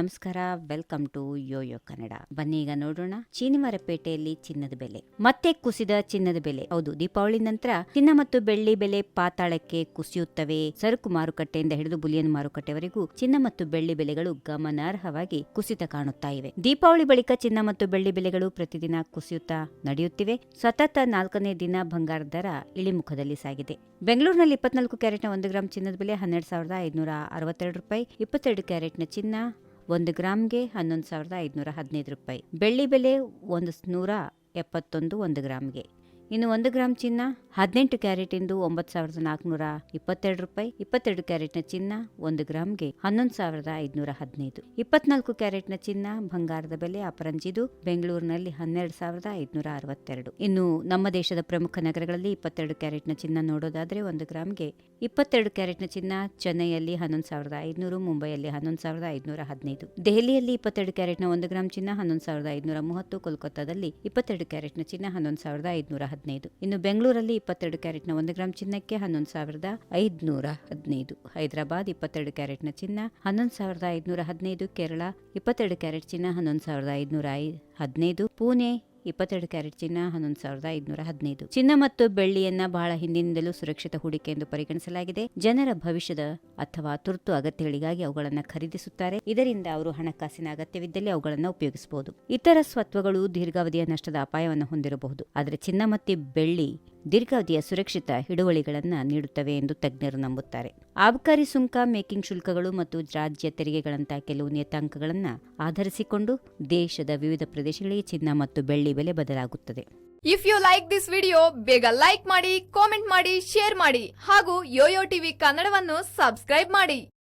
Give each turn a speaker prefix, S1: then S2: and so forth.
S1: ನಮಸ್ಕಾರ, welcome to Yoyo Kannada. ಬನ್ನಿ ಈಗ ನೋಡೋಣ ಚೀನಿಮರಪೇಟೆಯಲ್ಲಿ ಚಿನ್ನದ ಬೆಲೆ. ಮತ್ತೆ ಕುಸಿದ ಚಿನ್ನದ ಬೆಲೆ. ಹೌದು, ದೀಪಾವಳಿ ನಂತರ ಚಿನ್ನ ಮತ್ತು ಬೆಳ್ಳಿ ಬೆಲೆ ಪಾತಾಳಕ್ಕೆ ಕುಸಿಯುತ್ತವೆ. ಸರಕು ಮಾರುಕಟ್ಟೆಯಿಂದ ಹಿಡಿದು ಬುಲಿಯನ್ ಮಾರುಕಟ್ಟೆವರೆಗೂ ಚಿನ್ನ ಮತ್ತು ಬೆಳ್ಳಿ ಬೆಲೆಗಳು ಗಮನಾರ್ಹವಾಗಿ ಕುಸಿತ ಕಾಣುತ್ತಾ ಇವೆ. ದೀಪಾವಳಿ ಬಳಿಕ ಚಿನ್ನ ಮತ್ತು ಬೆಳ್ಳಿ ಬೆಲೆಗಳು ಪ್ರತಿದಿನ ಕುಸಿಯುತ್ತಾ ನಡೆಯುತ್ತಿವೆ. ಸತತ ನಾಲ್ಕನೇ ದಿನ ಬಂಗಾರ ದರ ಇಳಿಮುಖದಲ್ಲಿ ಸಾಗಿದೆ. ಬೆಂಗಳೂರಿನಲ್ಲಿ ಇಪ್ಪತ್ನಾಲ್ಕು ಕ್ಯಾರೆಟ್ನ ಒಂದು ಗ್ರಾಂ ಚಿನ್ನದ ಬೆಲೆ ಹನ್ನೆರಡು ಸಾವಿರದ ಐದುನೂರ ಅರವತ್ತೆರಡು ರೂಪಾಯಿ, ಇಪ್ಪತ್ತೆರಡು ಕ್ಯಾರೆಟ್ನ ಚಿನ್ನ ಒಂದು ಗ್ರಾಮ್ಗೆ ಹನ್ನೊಂದು ಸಾವಿರದ ಐದುನೂರ ಹದಿನೈದು ರೂಪಾಯಿ. ಬೆಳ್ಳಿ ಬೆಲೆ ಒಂದು ನೂರ ಎಪ್ಪತ್ತೊಂದು ಒಂದು ಗ್ರಾಮ್ಗೆ. ಇನ್ನು ಒಂದು ಗ್ರಾಮ್ ಚಿನ್ನ, ಹದಿನೆಂಟು ಕ್ಯಾರೆಟಿಂದು ಒಂಬತ್ತು ಸಾವಿರದ ನಾಲ್ಕುನೂರ ಇಪ್ಪತ್ತೆರಡು ರೂಪಾಯಿ, ಇಪ್ಪತ್ತೆರಡು ಕ್ಯಾರೆಟ್ನ ಚಿನ್ನ, ಒಂದು ಗ್ರಾಮ್ಗೆ ಹನ್ನೊಂದು ಸಾವಿರದ ಐದುನೂರ ಹದಿನೈದು. ಇಪ್ಪತ್ನಾಲ್ಕು ಕ್ಯಾರೆಟ್ನ ಚಿನ್ನ, ಬಂಗಾರದ ಬೆಲೆ ಅಪರಂಜಿದು, ಬೆಂಗಳೂರಿನಲ್ಲಿ ಹನ್ನೆರಡು ಸಾವಿರದ ಐದುನೂರ ಅರವತ್ತೆರಡು. ಇನ್ನು ನಮ್ಮ ದೇಶದ ಪ್ರಮುಖ ನಗರಗಳಲ್ಲಿ ಇಪ್ಪತ್ತೆರಡು ಕ್ಯಾರೆಟ್ನ ಚಿನ್ನ ನೋಡೋದಾದ್ರೆ ಒಂದು ಗ್ರಾಮ್ಗೆ ಇಪ್ಪತ್ತೆರಡು ಕ್ಯಾರೆಟ್ನ ಚಿನ್ನ, ಚೆನ್ನೈಯಲ್ಲಿ ಹನ್ನೊಂದು ಸಾವಿರದ ಐದುನೂರು, ಮುಂಬೈಯಲ್ಲಿ ಹನ್ನೊಂದು ಸಾವಿರದ ಐದುನೂರ ಹದಿನೈದು. ದೆಹಲಿಯಲ್ಲಿ ಇಪ್ಪತ್ತೆರಡು ಕ್ಯಾರೆಟ್ನ ಒಂದು ಗ್ರಾಮ್ ಚಿನ್ನ, ಹನ್ನೊಂದು ಸಾವಿರದ ಐದುನೂರ ಮೂವತ್ತು, ಕೋಲ್ಕತ್ತಾದಲ್ಲಿ ಇಪ್ಪತ್ತೆರಡು ಕ್ಯಾರೆಟ್ನ ಚಿನ್ನ, ಹನ್ನೊಂದು ಸಾವಿರದ ಐದುನೂರ ಹದಿನೈದು. ಇನ್ನು ಬೆಂಗಳೂರಲ್ಲಿ ಇಪ್ಪತ್ತೆರಡು ಕ್ಯಾರೆಟ್ನ ಒಂದು ಗ್ರಾಮ್ ಚಿನ್ನಕ್ಕೆ ಹನ್ನೊಂದು ಸಾವಿರದ ಐದುನೂರ ಹದಿನೈದು. ಹೈದರಾಬಾದ್ ಇಪ್ಪತ್ತೆರಡು ಕ್ಯಾರೆಟ್ನ ಚಿನ್ನ ಹನ್ನೊಂದು ಸಾವಿರದ ಐದುನೂರ ಹದಿನೈದು. ಕೇರಳ ಇಪ್ಪತ್ತೆರಡು ಕ್ಯಾರೆಟ್ ಚಿನ್ನ ಹನ್ನೊಂದು ಸಾವಿರದ ಐದುನೂರ ಐ ಹದಿನೈದು. ಪುಣೆ ಇಪ್ಪತ್ತೆರಡು ಕ್ಯಾರೆಟ್ ಚಿನ್ನ, ಹನ್ನೊಂದು ಸಾವಿರದ ಐದುನೂರ ಹದಿನೈದು. ಚಿನ್ನ ಮತ್ತು ಬೆಳ್ಳಿಯನ್ನ ಬಹಳ ಹಿಂದಿನಿಂದಲೂ ಸುರಕ್ಷಿತ ಹೂಡಿಕೆ ಎಂದು ಪರಿಗಣಿಸಲಾಗಿದೆ. ಜನರ ಭವಿಷ್ಯದ ಅಥವಾ ತುರ್ತು ಅಗತ್ಯಗಳಿಗಾಗಿ ಅವುಗಳನ್ನು ಖರೀದಿಸುತ್ತಾರೆ. ಇದರಿಂದ ಅವರು ಹಣಕಾಸಿನ ಅಗತ್ಯವಿದ್ದಲ್ಲಿ ಅವುಗಳನ್ನು ಉಪಯೋಗಿಸಬಹುದು. ಇತರ ಸ್ವತ್ವಗಳು ದೀರ್ಘಾವಧಿಯ ನಷ್ಟದ ಅಪಾಯವನ್ನು ಹೊಂದಿರಬಹುದು. ಆದರೆ ಚಿನ್ನ ಮತ್ತು ಬೆಳ್ಳಿ ದೀರ್ಘಾವಧಿಯ ಸುರಕ್ಷಿತ ಹಿಡುವಳಿಗಳನ್ನು ನೀಡುತ್ತವೆ ಎಂದು ತಜ್ಞರು ನಂಬುತ್ತಾರೆ. ಆಬಕಾರಿ ಸುಂಕ, ಮೇಕಿಂಗ್ ಶುಲ್ಕಗಳು ಮತ್ತು ರಾಜ್ಯ ತೆರಿಗೆಗಳಂತಹ ಕೆಲವು ನಿಯತಾಂಕಗಳನ್ನು ಆಧರಿಸಿಕೊಂಡು ದೇಶದ ವಿವಿಧ ಪ್ರದೇಶಗಳಿಗೆ ಚಿನ್ನ ಮತ್ತು ಬೆಳ್ಳಿ ಬೆಲೆ ಬದಲಾಗುತ್ತದೆ.
S2: If you like this video ಬೇಗ ಲೈಕ್ ಮಾಡಿ ಕಾಮೆಂಟ್ ಮಾಡಿ ಶೇರ್ ಮಾಡಿ ಹಾಗೂ ಯೋಯೋ ಟಿವಿ ಕನ್ನಡವನ್ನು ಸಬ್ಸ್ಕ್ರೈಬ್ ಮಾಡಿ.